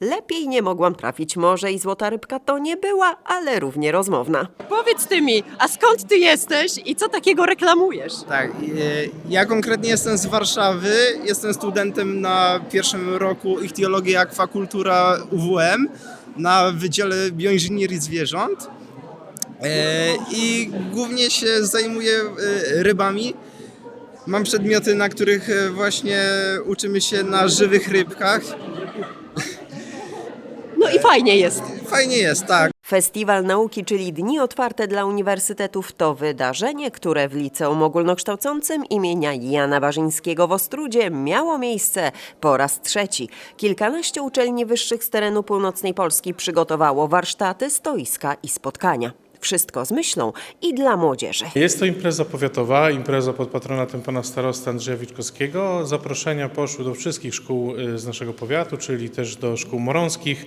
Lepiej nie mogłam trafić. Może i złota rybka to nie była, ale równie rozmowna. Powiedz ty mi, a skąd ty jesteś i co takiego reklamujesz? Tak, e, ja konkretnie jestem z Warszawy, jestem studentem na pierwszym roku ichtiologii i akwakultura UWM na Wydziale Bioinżynierii Zwierząt E, i głównie się zajmuję e, rybami. Mam przedmioty, na których e, właśnie uczymy się na żywych rybkach. I fajnie jest. Fajnie jest, tak. Festiwal Nauki, czyli Dni Otwarte dla Uniwersytetów, to wydarzenie, które w Liceum Ogólnokształcącym imienia Jana Warzyńskiego w Ostrudzie miało miejsce po raz trzeci. Kilkanaście uczelni wyższych z terenu północnej Polski przygotowało warsztaty, stoiska i spotkania. Wszystko z myślą i dla młodzieży. Jest to impreza powiatowa, impreza pod patronatem pana starosty Andrzeja Witkowskiego. Zaproszenia poszły do wszystkich szkół y, z naszego powiatu, czyli też do szkół morąskich,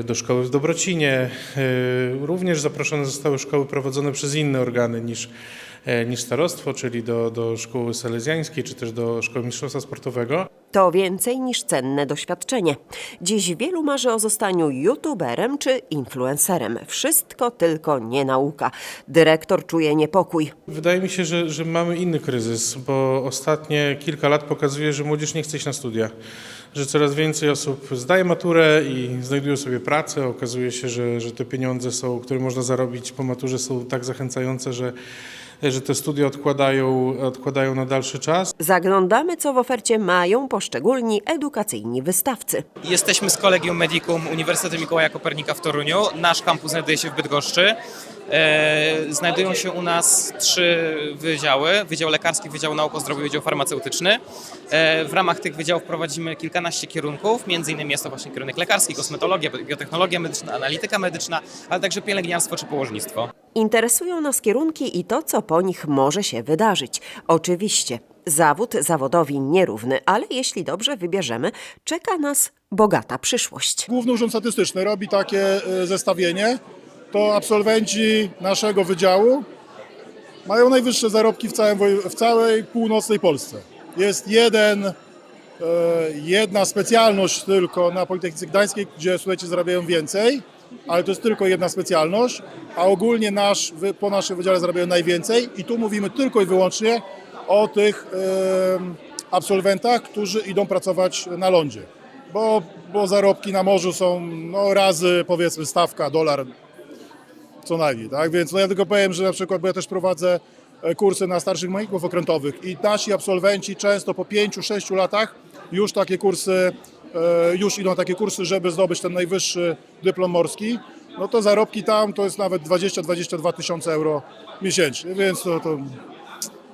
y, do szkoły w Dobrocinie. Y, Również zaproszone zostały szkoły prowadzone przez inne organy niż, niż starostwo, czyli do, do szkoły salezjańskiej, czy też do szkoły mistrzostwa sportowego. To więcej niż cenne doświadczenie. Dziś wielu marzy o zostaniu youtuberem czy influencerem. Wszystko tylko nie nauka. Dyrektor czuje niepokój. Wydaje mi się, że, że mamy inny kryzys, bo ostatnie kilka lat pokazuje, że młodzież nie chce iść na studia. Że coraz więcej osób zdaje maturę i znajduje sobie pracę. Okazuje się, że, że te pieniądze, są, które można zarobić po maturze, są tak zachęcające, że, że te studia odkładają, odkładają na dalszy czas. Zaglądamy, co w ofercie mają poszczególni edukacyjni wystawcy. Jesteśmy z Kolegium Medicum Uniwersytetu Mikołaja Kopernika w Toruniu. Nasz kampus znajduje się w Bydgoszczy. E, znajdują się u nas trzy wydziały. Wydział Lekarski, Wydział Nauk o Zdrowiu, Wydział Farmaceutyczny. E, w ramach tych wydziałów prowadzimy kilkanaście kierunków. Między innymi jest to właśnie kierunek lekarski, kosmetologia, biotechnologia medyczna, analityka medyczna, ale także pielęgniarstwo czy położnictwo. Interesują nas kierunki i to, co po nich może się wydarzyć. Oczywiście, zawód zawodowi nierówny, ale jeśli dobrze wybierzemy, czeka nas bogata przyszłość. Główny Urząd Statystyczny robi takie e, zestawienie, to absolwenci naszego wydziału mają najwyższe zarobki w, całym, w całej północnej Polsce. Jest jeden, e, jedna specjalność tylko na Politechnice Gdańskiej, gdzie studenci zarabiają więcej, ale to jest tylko jedna specjalność, a ogólnie nasz, po naszym wydziale zarabiają najwięcej i tu mówimy tylko i wyłącznie o tych absolwentach, którzy idą pracować na lądzie. Bo, bo zarobki na morzu są no, razy powiedzmy stawka, dolar co najmniej, tak? Więc no ja tylko powiem, że na przykład, bo ja też prowadzę e, kursy na starszych mechaników okrętowych i nasi absolwenci często po 5-6 latach już takie kursy, już idą na takie kursy, żeby zdobyć ten najwyższy dyplom morski, no to zarobki tam to jest nawet 20-22 tysiące euro miesięcznie, więc to, to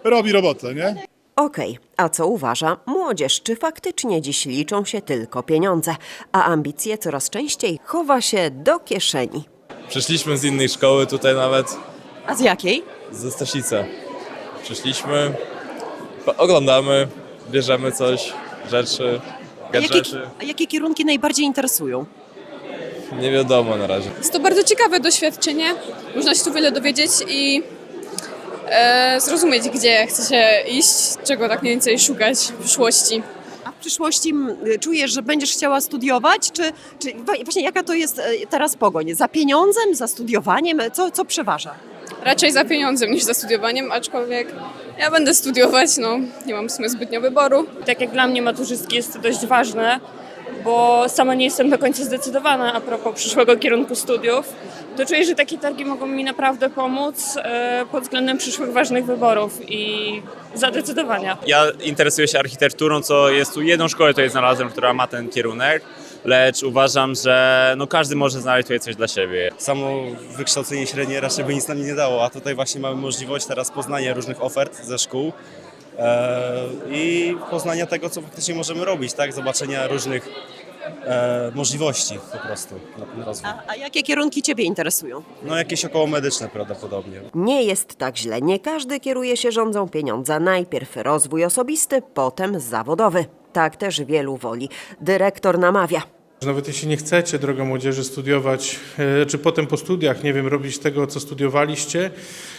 robi robotę, nie? Okej, a co uważa młodzież? Czy faktycznie dziś liczą się tylko pieniądze, a ambicje coraz częściej chowa się do kieszeni? Przyszliśmy z innej szkoły tutaj nawet, A z jakiej? ze Staszice. Przyszliśmy, po- oglądamy, bierzemy coś, rzeczy, gadżety. a jakie kierunki najbardziej interesują? Nie wiadomo na razie. Jest to bardzo ciekawe doświadczenie. Można się tu wiele dowiedzieć i e, zrozumieć, gdzie chce się iść, czego tak mniej więcej szukać w przyszłości. A w przyszłości m, czujesz, że będziesz chciała studiować? Czy, czy wa- właśnie jaka to jest e, teraz pogoń? Za pieniądzem, za studiowaniem? Co, co przeważa? Raczej za pieniądzem niż za studiowaniem, aczkolwiek ja będę studiować, no nie mam w sumie zbytnio wyboru. tak jak dla mnie maturzystki jest to dość ważne, bo sama nie jestem do końca zdecydowana a propos przyszłego kierunku studiów, to czuję, że takie targi mogą mi naprawdę pomóc e, pod względem przyszłych ważnych wyborów i zadecydowania. Ja interesuję się architekturą, co jest tu jedną szkołę tutaj znalazłem, która ma ten kierunek, lecz uważam, że no każdy może znaleźć tutaj coś dla siebie. Samo wykształcenie średnie raczej by nic nam nie dało, a tutaj właśnie mamy możliwość teraz poznania różnych ofert ze szkół e, i poznania tego, co faktycznie możemy robić, tak? Zobaczenia różnych e, możliwości po prostu na ten rozwój. A, a jakie kierunki Ciebie interesują? No jakieś około medyczne prawdopodobnie. Nie jest tak źle. Nie każdy kieruje się rządzą pieniądza. Najpierw rozwój osobisty, potem zawodowy. Tak też wielu woli. Dyrektor namawia. Nawet jeśli nie chcecie, droga młodzieży, studiować, e, czy potem po studiach, nie wiem, robić tego, co studiowaliście,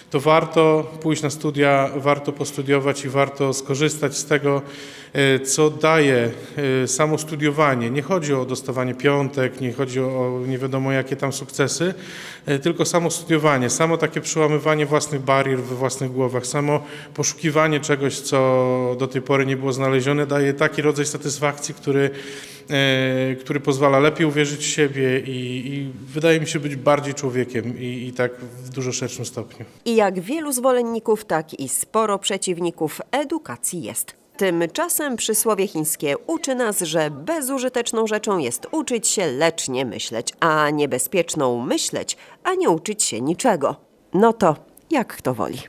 to warto pójść na studia, warto postudiować i warto skorzystać z tego, e, co daje e, samo studiowanie. Nie chodzi o dostawanie piątek, nie chodzi o nie wiadomo jakie tam sukcesy, tylko samo studiowanie, samo takie przełamywanie własnych barier we własnych głowach, samo poszukiwanie czegoś, co do tej pory nie było znalezione, daje taki rodzaj satysfakcji, który który pozwala lepiej uwierzyć w siebie i, i wydaje mi się być bardziej człowiekiem i, i tak w dużo szerszym stopniu. I jak wielu zwolenników, tak i sporo przeciwników edukacji jest. Tymczasem przysłowie chińskie uczy nas, że bezużyteczną rzeczą jest uczyć się, lecz nie myśleć, a niebezpieczną myśleć, a nie uczyć się niczego. No to jak kto woli.